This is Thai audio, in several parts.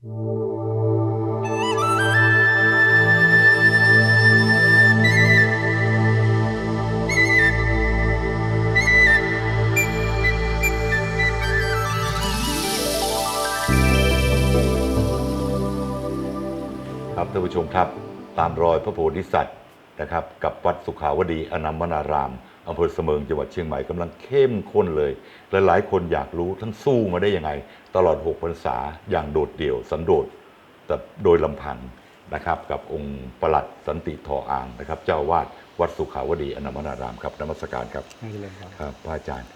ครับท่านผู้ชมครับตามรอยพระโพธิสัตว์นะครับ กับวัดสุขาวดีอนัมมนาราม อำเภอเสมิงจังหวัดเชียงใหม่กำลังเข้มข้นเลย และหลายคนอยากรู้ท่านสู้มาได้ยังไง ตลอด 6 พรรษาอย่างโดดเดี่ยว สันโดษแต่โดยลำพังนะครับ กับองค์ประหลัดสันติทออางนะครับ เจ้าวาดวัดสุขาวดีอนัมมนารามครับนมัสการครับให้เลยครับครับพระอาจารย์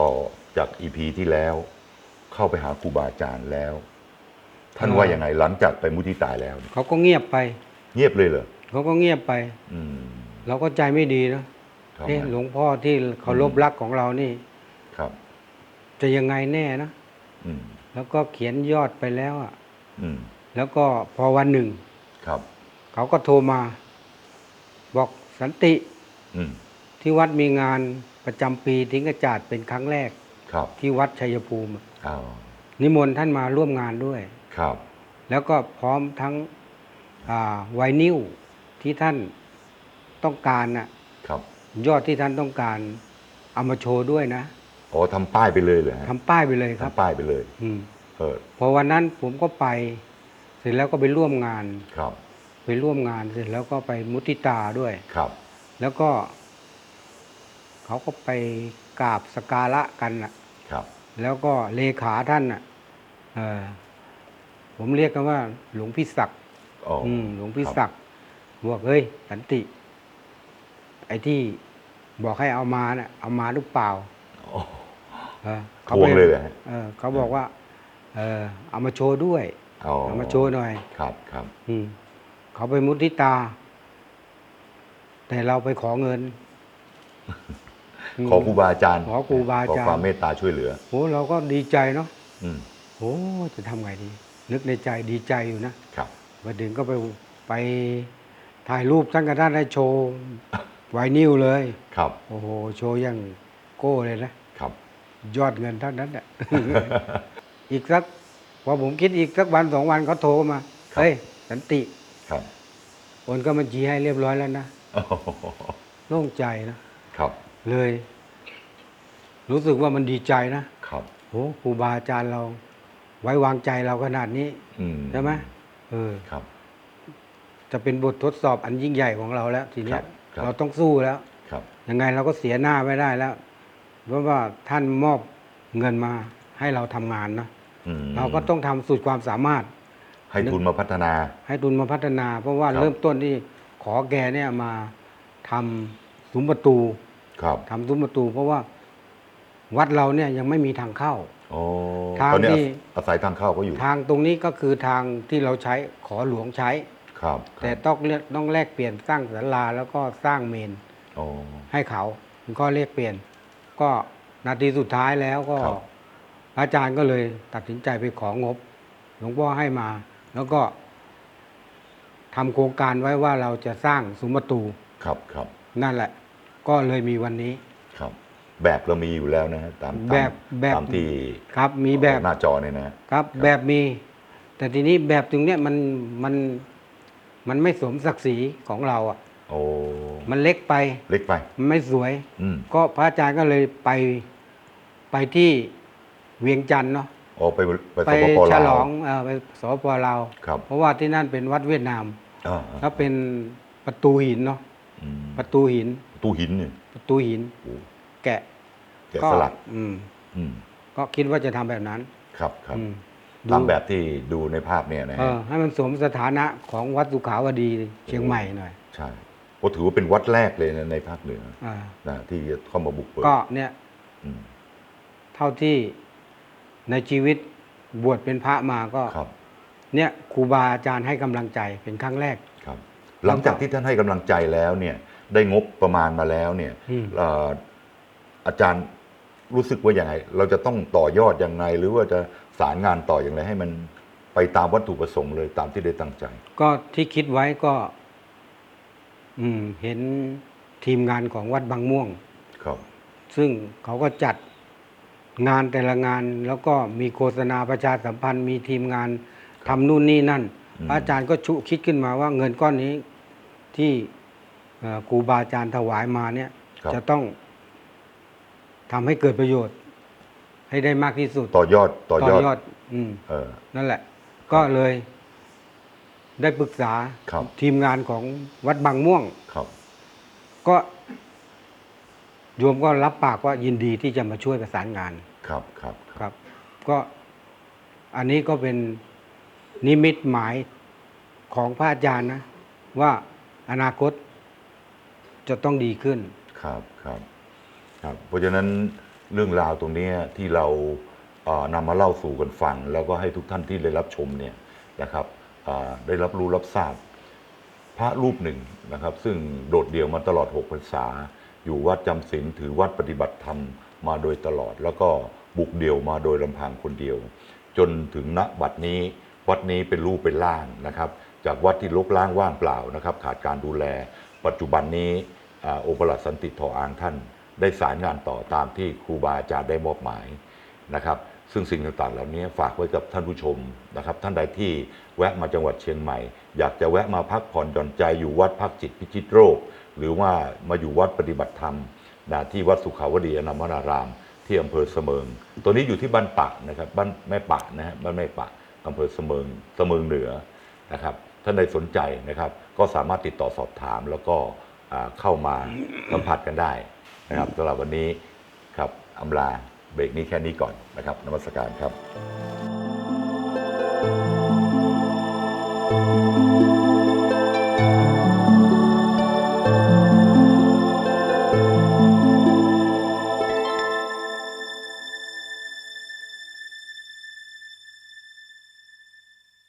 ต่อจากอีพีที่แล้ว เข้าไปหาครูบาอาจารย์แล้ว ท่านว่ายังไงหลังจากไปมุทิตาแล้วเขาก็เงียบไป เงียบเลยเหรอเขาก็เงียบไป อืมเราก็ใจไม่ดีนะ ครับเอ๊ะหลวงพ่อที่เคารพรักของเรานี่ ครับ จะยังไงแน่นะอืม แล้วก็เขียนยอดไปแล้วอะ อืม แล้วก็พอวันหนึ่ง ครับ เขาก็โทรมา บอกสันติอืม ที่วัดมีงานประจำปีทิ้งกระจาดเป็นครั้งแรก ครับที่วัดชัยภูมิ อ้าวนิมนต์ท่านมาร่วมงานด้วย ครับ แล้วก็พร้อมทั้งอ่าไวนิลที่ท่านต้องการน่ะ ครับ ยอดที่ท่านต้องการเอามาโชว์ด้วยนะอ๋อทำป้ายไปเลยเหรอฮะทำป้ายไปเลยครับทำป้ายไปเลยอืมเออพอวันนั้นผมก็ไป เสร็จแล้วก็ไปร่วมงาน ครับไปร่วมงานเสร็จแล้วก็ไปมุติตาด้วย ครับ แล้วก็ เขาก็ไปกราบสกการะกันน่ะ ครับแล้วก็เลขาท่านน่ะเอ่อผมเรียกกันว่า หลวงพี่ศักดิ์อ๋อออืมหลวงพี่ครับศักดิ์บอกเฮ้ยสันติไอ้ที่บอกให้เอามาเนี่ยเอามาหรือเปล่าอ๋อเออทวงเลยเหรอฮะเออเขาบอกว่า เออเอามาโชว์ด้วย อ๋อเอามาโชว์หน่อย ครับครับอืมเขาไปมุทิตา แต่เราไปขอเงินม ขอครูบาอาจารย์ขอครูบาอาจารย์ ขอความเมตตาช่วยเหลือโอ้เราก็ดีใจเนาะอืมโอ้จะทำไงดี นึกในใจดีใจอยู่นะครับ มาถึงก็ไปไปถ่ายรูปท่านกับท่านให้โชว์ ไวนิวเลย ครับ โอ้โห โชว์อยังโก้เลยนะ ครับ ยอดเงินเท่านั้นแหละอีกสักพอผมคิดอีกสักวันสองวันเขาโทรมาครับเฮ้ย สันติ ครับโอนก็บัญชีให้เรียบร้อยแล้วนะอ๋อโล่งใจนะ ครับ เลย รู้สึกว่ามันดีใจนะ ครับโอ้ครูบาอาจารย์เรา ไว้วางใจเราขนาดนี้อืมใช่ไหมเออ ครับ จะเป็นบททดสอบอันยิ่งใหญ่ของเราแล้วทีเนี้ครัยบครับ เราต้องสู้แล้วครับยังไงเราก็เสียหน้าไม่ได้แล้ว เพราะว่าท่านมอบเงินมาให้เราทำงานนะอืมเราก็ต้องทำสุดความสามารถ ให้ทุนมาพัฒนา ให้ทุนมาพัฒนา เพราะว่าครับเริ่มต้นที่ขอแกเนี่ยมาทำซุ้มประตูครับทำซุ้มประตู เพราะว่าวัดเราเนี่ยยังไม่มีทางเข้าโอ้ทางตอนนี้ที่อาศัยทางเข้าก็อยู่ ทางตรงนี้ก็คือทางที่เราใช้ขอหลวงใช้ ครับแต่ต้องเลือกต้องแลกเปลี่ยนสร้างศาลาแล้วก็สร้างเมนโอ้ให้เขาก็เรียกเปลี่ยน ก็นาทีสุดท้ายแล้วก็ครับอาจารย์ก็เลยตัดสินใจไปของบ หลวงพ่อให้มา แล้วก็ทำโครงการไว้ว่าเราจะสร้างซุ้มประตูครับครับนั่นแหละ ก็เลยมีวันนี้ ครับ แบบเรามีอยู่แล้วนะฮะตามตามแบบแบบ ตามที่ครับมีแบบ หน้าจอเนี่ยนะฮะครับ แบบมี แต่ทีนี้แบบตรงเนี้ยมันมัน มันไม่สมศักดิ์ศรีของเราอะโอ้มันเล็กไป เล็กไป มันไม่สวย อืมก็พระอาจารย์ก็เลยไปไปที่เวียงจันทร์เนาะโอ้ไปไปไปสปปฉลาว ลองเออไปสปปลาวครับ เพราะว่าที่นั่นเป็นวัดเวียดนามอ่าแล้วเป็นประตูหินเนาะอืมประตูหิน ตู้หินเนี่ยประตูหิน โอ้แกะแกะสลักอืม อืมก็คิดว่าจะทำแบบนั้นครับครับ อืม ตามดูแบบที่ดูในภาพเนี่ยนะเอฮะอให้มันสมสถานะของวัดสุขาวดีเชียงใหม่หน่อยใช่โอ้ถือว่าเป็นวัดแรกเลยนะในภาคเหนืออ่านะที่จะเข้ามาบุกเบิกก็เนี่ยอืมเท่าที่ในชีวิตบวชเป็นพระมาก็ครับเนี่ยครูบาอาจารย์ให้กำลังใจเป็นครั้งแรกครับ หลังจากที่ท่านให้กำลังใจแล้วเนี่ย ได้งบประมาณมาแล้วเนี่ยอืมเอ่ออาจารย์รู้สึกว่าอย่างไรเราจะต้องต่อยอดยังไงหรือว่าจะ สารงานต่ออย่างไรให้มันไปตามวัตถุประสงค์เลยตามที่ได้ตั้งใจ ก็ที่คิดไว้ก็ อืม เห็นทีมงานของวัดบางม่วง ครับ ซึ่งเขาก็จัดงานแต่ละงานแล้วก็มีโฆษณาประชาสัมพันธ์ มีทีมงานทำนู่นนี่นั่นอืมพระอาจารย์ก็ชุคิดขึ้นมาว่าเงินก้อนนี้ที่เอ่อครูบาอาจารย์ถวายมาเนี่ย ครับ จะต้องทำให้เกิดประโยชน์ ให้ได้มากที่สุด ต่อยอดต่อยอด อืมเออ นั่นแหละ ก็เลย ได้ปรึกษาครับ ทีมงานของวัดบางม่วง ครับ ก็โยมก็รับปากว่ายินดีที่จะมาช่วยประสานงานครับครับครับ ก็อันนี้ก็เป็นนิมิตหมายของพระอาจารย์นะ ว่าอนาคตจะต้องดีขึ้น ครับครับครับ เพราะฉะนั้น เรื่องราวตรงนี้ที่เรานำมาเล่าสู่กันฟัง แล้วก็ให้ทุกท่านที่ได้รับชมเนี่ยนะครับได้รับรู้รับทราบพระรูปหนึ่งนะครับ ซึ่งโดดเดี่ยวมาตลอด 6 พรรษา อยู่วัดจำศีลถือวัดปฏิบัติธรรมมาโดยตลอด แล้วก็บุกเดี่ยวมาโดยลำพังคนเดียว จนถึงณบัดนี้ วัดนี้เป็นรูปเป็นร่างนะครับ จากวัดที่ลกล้างว่างเปล่านะครับ ขาดการดูแล ปัจจุบันนี้อาองค์ปลัดสันติทออางท่าน ได้สารงานต่อตามที่ครูบาอาจารย์ได้มอบหมายนะครับ ซึ่งสิ่งต่างๆ เหล่านี้ฝากไว้กับท่านผู้ชมนะครับ ท่านใดที่แวะมาจังหวัดเชียงใหม่ อยากจะแวะมาพักผ่อนหย่อนใจอยู่วัดพักจิตพิชิตโรค หรือว่ามาอยู่วัดปฏิบัติธรรมนะที่วัดสุขาวดีอนามวนาราม ที่อำเภอเสมิง ตัวนี้อยู่ที่บ้านปะนะครับบ้านแม่ปะนะฮะบ้านแม่ปะอำเภอเสมิงเสมิงเหนือนะครับท่านใดสนใจนะครับ ก็สามารถติดต่อสอบถามแล้วก็เข้ามาสัมผัสกันได้ นะครับสำหรับวันนี้ครับอำลาเบรกนี้แค่นี้ก่อนนะครับนมัสการครับ